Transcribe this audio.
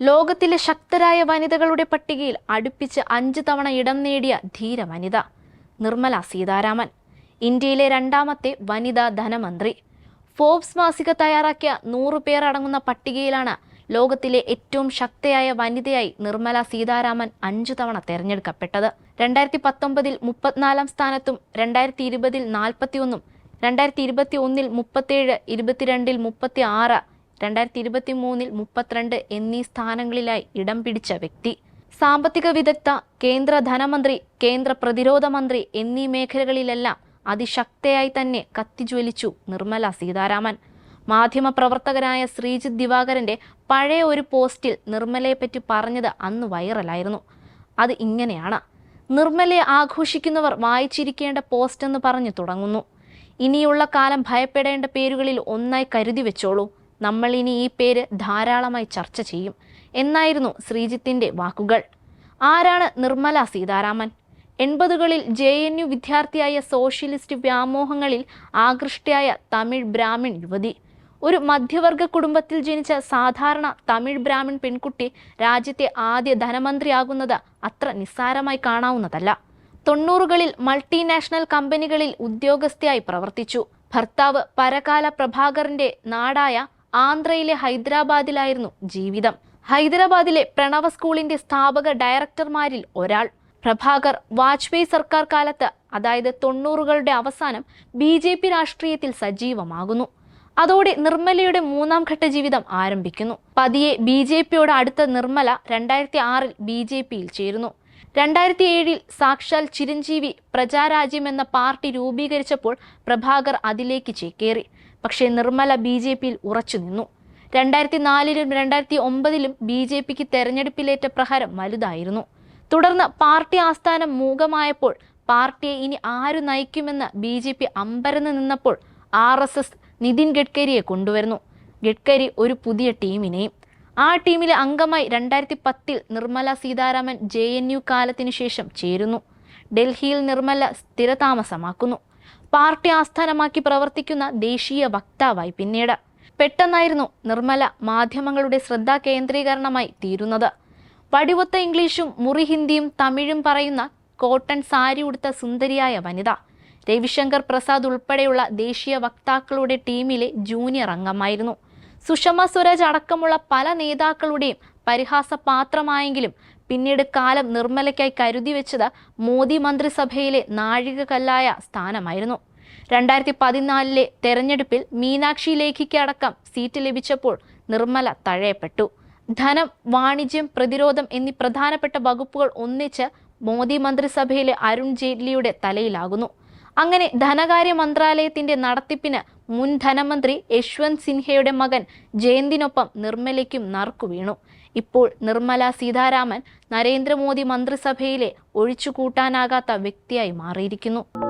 ലോകത്തിലെ ശക്തരായ വനിതകളുടെ പട്ടികയിൽ അടുപ്പിച്ച് അഞ്ച് തവണ ഇടം നേടിയ ധീര വനിത. നിർമ്മല സീതാരാമൻ ഇന്ത്യയിലെ രണ്ടാമത്തെ വനിതാ ധനമന്ത്രി. ഫോബ്സ് മാസിക തയ്യാറാക്കിയ നൂറു പേർ അടങ്ങുന്ന പട്ടികയിലാണ് ലോകത്തിലെ ഏറ്റവും ശക്തയായ വനിതയായി നിർമ്മല സീതാരാമൻ അഞ്ചു തവണ തെരഞ്ഞെടുക്കപ്പെട്ടത്. രണ്ടായിരത്തി പത്തൊമ്പതിൽ മുപ്പത്തിനാലാം സ്ഥാനത്തും രണ്ടായിരത്തി ഇരുപതിൽ നാൽപ്പത്തിയൊന്നും രണ്ടായിരത്തി ഇരുപത്തി ഒന്നിൽ മുപ്പത്തേഴ് ഇരുപത്തിരണ്ടിൽ മുപ്പത്തി ആറ് രണ്ടായിരത്തി ഇരുപത്തി മൂന്നിൽ മുപ്പത്തിരണ്ട് എന്നീ സ്ഥാനങ്ങളിലായി ഇടം പിടിച്ച വ്യക്തി. സാമ്പത്തിക വിദഗ്ധ കേന്ദ്ര ധനമന്ത്രി കേന്ദ്ര പ്രതിരോധ മന്ത്രി എന്നീ മേഖലകളിലെല്ലാം അതിശക്തയായി തന്നെ കത്തിജ്വലിച്ചു നിർമ്മല സീതാരാമൻ. മാധ്യമപ്രവർത്തകനായ ശ്രീജിത് ദിവാകരന്റെ പഴയ ഒരു പോസ്റ്റിൽ നിർമ്മലയെപ്പറ്റി പറഞ്ഞത് അന്ന് വൈറലായിരുന്നു. അത് ഇങ്ങനെയാണ്. നിർമ്മലയെ ആഘോഷിക്കുന്നവർ വായിച്ചിരിക്കേണ്ട പോസ്റ്റ് എന്ന് പറഞ്ഞു തുടങ്ങുന്നു. ഇനിയുള്ള കാലം ഭയപ്പെടേണ്ട പേരുകളിൽ ഒന്നായി കരുതി വെച്ചോളൂ. നമ്മൾ ഇനി ഈ പേര് ധാരാളമായി ചർച്ച ചെയ്യും. എന്നായിരുന്നു ശ്രീജിത്തിന്റെ വാക്കുകൾ. ആരാണ് നിർമ്മല സീതാരാമൻ? എൺപതുകളിൽ ജെ എൻ യു വിദ്യാർത്ഥിയായ സോഷ്യലിസ്റ്റ് വ്യാമോഹങ്ങളിൽ ആകൃഷ്ടയായ തമിഴ് ബ്രാഹ്മിൺ യുവതി. ഒരു മധ്യവർഗ കുടുംബത്തിൽ ജനിച്ച സാധാരണ തമിഴ് ബ്രാഹ്മിൺ പെൺകുട്ടി രാജ്യത്തെ ആദ്യ ധനമന്ത്രിയാകുന്നത് അത്ര നിസ്സാരമായി കാണാവുന്നതല്ല. തൊണ്ണൂറുകളിൽ മൾട്ടിനാഷണൽ കമ്പനികളിൽ ഉദ്യോഗസ്ഥയായി പ്രവർത്തിച്ചു. ഭർത്താവ് പരകാല പ്രഭാകറിന്റെ നാടായ ആന്ധ്രയിലെ ഹൈദരാബാദിലായിരുന്നു ജീവിതം. ഹൈദരാബാദിലെ പ്രണവ സ്കൂളിന്റെ സ്ഥാപക ഡയറക്ടർമാരിൽ ഒരാൾ. പ്രഭാകർ വാജ്പേയി സർക്കാർ കാലത്ത് അതായത് തൊണ്ണൂറുകളുടെ അവസാനം ബി ജെ പി രാഷ്ട്രീയത്തിൽ സജീവമാകുന്നു. അതോടെ നിർമ്മലയുടെ മൂന്നാം ഘട്ട ജീവിതം ആരംഭിക്കുന്നു. പതിയെ ബി ജെ പിയോട് അടുത്ത നിർമ്മല രണ്ടായിരത്തി ആറിൽ ബി ജെ പിയിൽ ചേരുന്നു. രണ്ടായിരത്തി ഏഴിൽ സാക്ഷാൽ ചിരഞ്ജീവി പ്രജാരാജ്യം എന്ന പാർട്ടി രൂപീകരിച്ചപ്പോൾ പ്രഭാകർ അതിലേക്ക് ചേക്കേറി. പക്ഷേ നിർമ്മല ബി ജെ പിയിൽ ഉറച്ചു നിന്നു. രണ്ടായിരത്തി നാലിലും രണ്ടായിരത്തി ഒമ്പതിലും ബി ജെ പിക്ക് തെരഞ്ഞെടുപ്പിലേറ്റ പ്രഹാരം വലുതായിരുന്നു. തുടർന്ന് പാർട്ടി ആസ്ഥാനം മൂകമായപ്പോൾ പാർട്ടിയെ ഇനി ആരു നയിക്കുമെന്ന് ബി ജെ പി അമ്പരന്ന് നിന്നപ്പോൾ ആർ എസ് എസ് നിതിൻ ഗഡ്കരിയെ കൊണ്ടുവരുന്നു. ഗഡ്കരി ഒരു പുതിയ ടീമിനെയും. ആ ടീമിലെ അംഗമായി രണ്ടായിരത്തി പത്തിൽ Nirmala Sitharaman J N U കാലത്തിനു ശേഷം ചേരുന്നു. ഡൽഹിയിൽ നിർമ്മല സ്ഥിരതാമസമാക്കുന്നു. പാർട്ടി ആസ്ഥാനമാക്കി പ്രവർത്തിക്കുന്ന ദേശീയ വക്താവായി പിന്നീട്. പെട്ടെന്നായിരുന്നു നിർമ്മല മാധ്യമങ്ങളുടെ ശ്രദ്ധാ കേന്ദ്രീകരണമായി തീരുന്നത്. വടിവൊത്ത ഇംഗ്ലീഷും മുറി ഹിന്ദിയും തമിഴും പറയുന്ന കോട്ടൺ സാരി ഉടുത്ത സുന്ദരിയായ വനിത. രവിശങ്കർ പ്രസാദ് ഉൾപ്പെടെയുള്ള ദേശീയ വക്താക്കളുടെ ടീമിലെ ജൂനിയർ അംഗമായിരുന്നു. സുഷമ സ്വരാജ് അടക്കമുള്ള പല നേതാക്കളുടെയും പരിഹാസപാത്രമായെങ്കിലും പിന്നീട് കാലം നിർമ്മലയ്ക്കായി കരുതി വെച്ചത് മോദി മന്ത്രിസഭയിലെ നാഴികകല്ലായ സ്ഥാനമായിരുന്നു. രണ്ടായിരത്തി പതിനാലിലെ തെരഞ്ഞെടുപ്പിൽ മീനാക്ഷി ലേഖിക്കടക്കം സീറ്റ് ലഭിച്ചപ്പോൾ നിർമ്മല തഴയപ്പെട്ടു. ധനം വാണിജ്യം പ്രതിരോധം എന്നീ പ്രധാനപ്പെട്ട വകുപ്പുകൾ ഒന്നിച്ച് മോദി മന്ത്രിസഭയിലെ അരുൺ ജെയ്റ്റ്ലിയുടെ തലയിലാകുന്നു. അങ്ങനെ ധനകാര്യ മന്ത്രാലയത്തിന്റെ നടത്തിപ്പിന് മുൻ ധനമന്ത്രി യശ്വന്ത് സിൻഹയുടെ മകൻ ജയന്തിനൊപ്പം നിർമ്മലയ്ക്കും നറുക്കു വീണു. ഇപ്പോൾ നിർമ്മല സീതാരാമൻ നരേന്ദ്രമോദി മന്ത്രിസഭയിലെ ഒഴിച്ചുകൂട്ടാനാകാത്ത വ്യക്തിയായി മാറിയിരിക്കുന്നു.